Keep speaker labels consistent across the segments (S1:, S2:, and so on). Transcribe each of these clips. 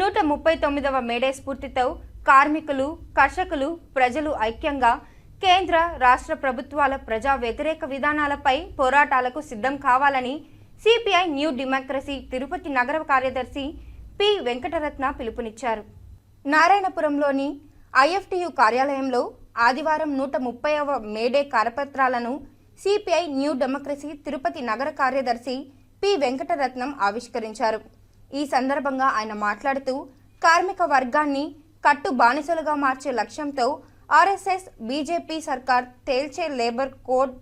S1: నూట ముప్పై తొమ్మిదవ మేడే స్ఫూర్తితో కార్మికులు కర్షకులు ప్రజలు ఐక్యంగా కేంద్ర రాష్ట్ర ప్రభుత్వాల ప్రజా వ్యతిరేక విధానాలపై పోరాటాలకు సిద్ధం కావాలని సిపిఐ న్యూ డెమోక్రసీ తిరుపతి నగర కార్యదర్శి పి. వెంకటరత్న పిలుపునిచ్చారు. నారాయణపురంలోని ఐఎఫ్టియు కార్యాలయంలో ఆదివారం నూట ముప్పైవ మేడే కరపత్రాలను సిపిఐ న్యూ డెమోక్రసీ తిరుపతి నగర కార్యదర్శి పి. వెంకటరత్నం ఆవిష్కరించారు. ఈ సందర్భంగా ఆయన మాట్లాడుతూ కార్మిక వర్గాన్ని కట్టు బానిసలుగా మార్చే లక్ష్యంతో ఆర్ఎస్ఎస్ బీజేపీ సర్కార్ తేల్చే లేబర్ కోడ్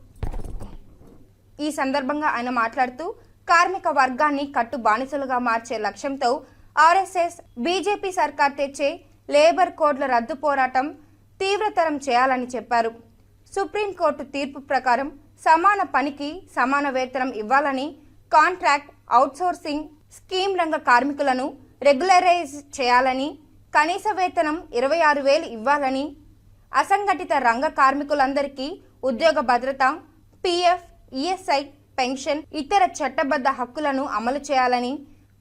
S1: ఈ సందర్భంగా ఆయన మాట్లాడుతూ కార్మిక వర్గాన్ని కట్టు బానిసలుగా మార్చే లక్ష్యంతో ఆర్ఎస్ఎస్ బీజేపీ సర్కార్ తెచ్చే లేబర్ కోడ్ల రద్దు పోరాటం తీవ్రతరం చేయాలని చెప్పారు. సుప్రీంకోర్టు తీర్పు ప్రకారం సమాన పనికి సమాన వేతనం ఇవ్వాలని కాంట్రాక్ట్ అవుట్సోర్సింగ్ స్కీమ్ రంగ కార్మికులను రెగ్యులరైజ్ చేయాలని కనీస వేతనం ఇరవై ఆరు వేలు ఇవ్వాలని అసంఘటిత రంగ కార్మికులందరికీ ఉద్యోగ భద్రత పీఎఫ్ ఈఎస్ఐ పెన్షన్ ఇతర చట్టబద్ధ హక్కులను అమలు చేయాలని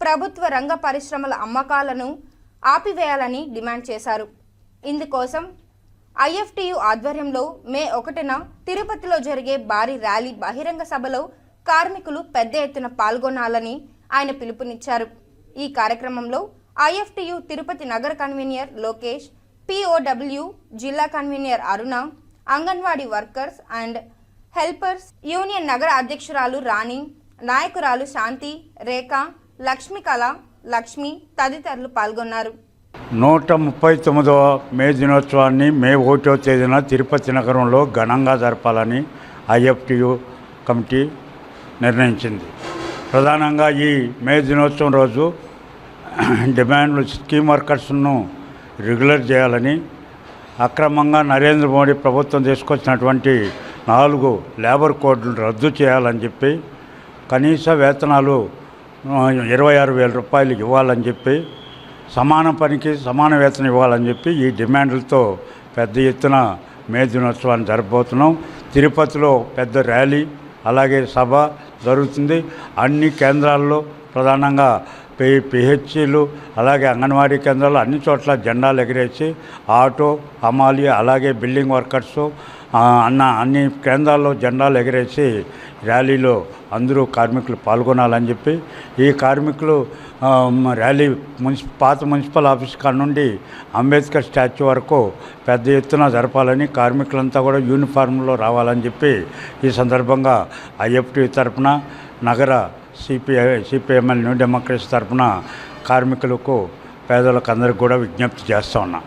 S1: ప్రభుత్వ రంగ పరిశ్రమల అమ్మకాలను ఆపివేయాలని డిమాండ్ చేశారు. ఇందుకోసం ఐఎఫ్టియు ఆధ్వర్యంలో మే ఒకటిన తిరుపతిలో జరిగే భారీ ర్యాలీ బహిరంగ సభలో కార్మికులు పెద్ద ఎత్తున పాల్గొనాలని ఆయన పిలుపునిచ్చారు. ఈ కార్యక్రమంలో ఐఎఫ్టియు తిరుపతి నగర కన్వీనియర్ లోకేష్ పిఓడబ్ల్యూ జిల్లా convener Aruna anganwadi workers and helpers union నగర అధ్యక్షురాలు రాణి నాయకురాలు శాంతి రేఖ లక్ష్మికళ లక్ష్మి తదితరులు పాల్గొన్నారు.
S2: నూట ముప్పై తొమ్మిదవ మే దినోత్సవాన్ని మే ఒకటో తేదీన తిరుపతి నగరంలో ఘనంగా జరపాలని ఐఎఫ్టియు కమిటీ నిర్ణయించింది. ప్రధానంగా ఈ మే దినోత్సవం రోజు డిమాండ్లు స్కీమ్ వర్కర్స్ను రెగ్యులర్ చేయాలని అక్రమంగా నరేంద్ర మోడీ ప్రభుత్వం తీసుకొచ్చినటువంటి నాలుగు లేబర్ కోడ్లు రద్దు చేయాలని చెప్పి కనీస వేతనాలు ఇరవై ఆరు వేల రూపాయలు ఇవ్వాలని చెప్పి సమాన పనికి సమాన వేతనం ఇవ్వాలని చెప్పి ఈ డిమాండ్లతో పెద్ద ఎత్తున మే దినోత్సవాన్ని జరపబోతున్నాం. తిరుపతిలో పెద్ద ర్యాలీ అలాగే సభ జరుగుతుంది. అన్ని కేంద్రాల్లో ప్రధానంగా పిహెచ్సిలు అలాగే అంగన్వాడీ కేంద్రాలు అన్ని చోట్ల జెండాలు ఎగిరేసి ఆటో హమాలి అలాగే బిల్డింగ్ వర్కర్స్ అన్న అన్ని కేంద్రాల్లో జెండాలు ఎగిరేసి ర్యాలీలో అందరూ కార్మికులు పాల్గొనాలని చెప్పి ఈ కార్మికులు ర్యాలీ మున్సి పాత మున్సిపల్ ఆఫీస్ కాడ నుండి అంబేద్కర్ స్టాచ్యూ వరకు పెద్ద ఎత్తున జరపాలని కార్మికులంతా కూడా యూనిఫామ్లో రావాలని చెప్పి ఈ సందర్భంగా ఐఎఫ్టీ తరపున నగర సిపిఐ సిపిఎంఎల్ న్యూ డెమోక్రసీ తరఫున కార్మికులకు పేదలకు అందరికి కూడా విజ్ఞప్తి చేస్తూ ఉన్నాం.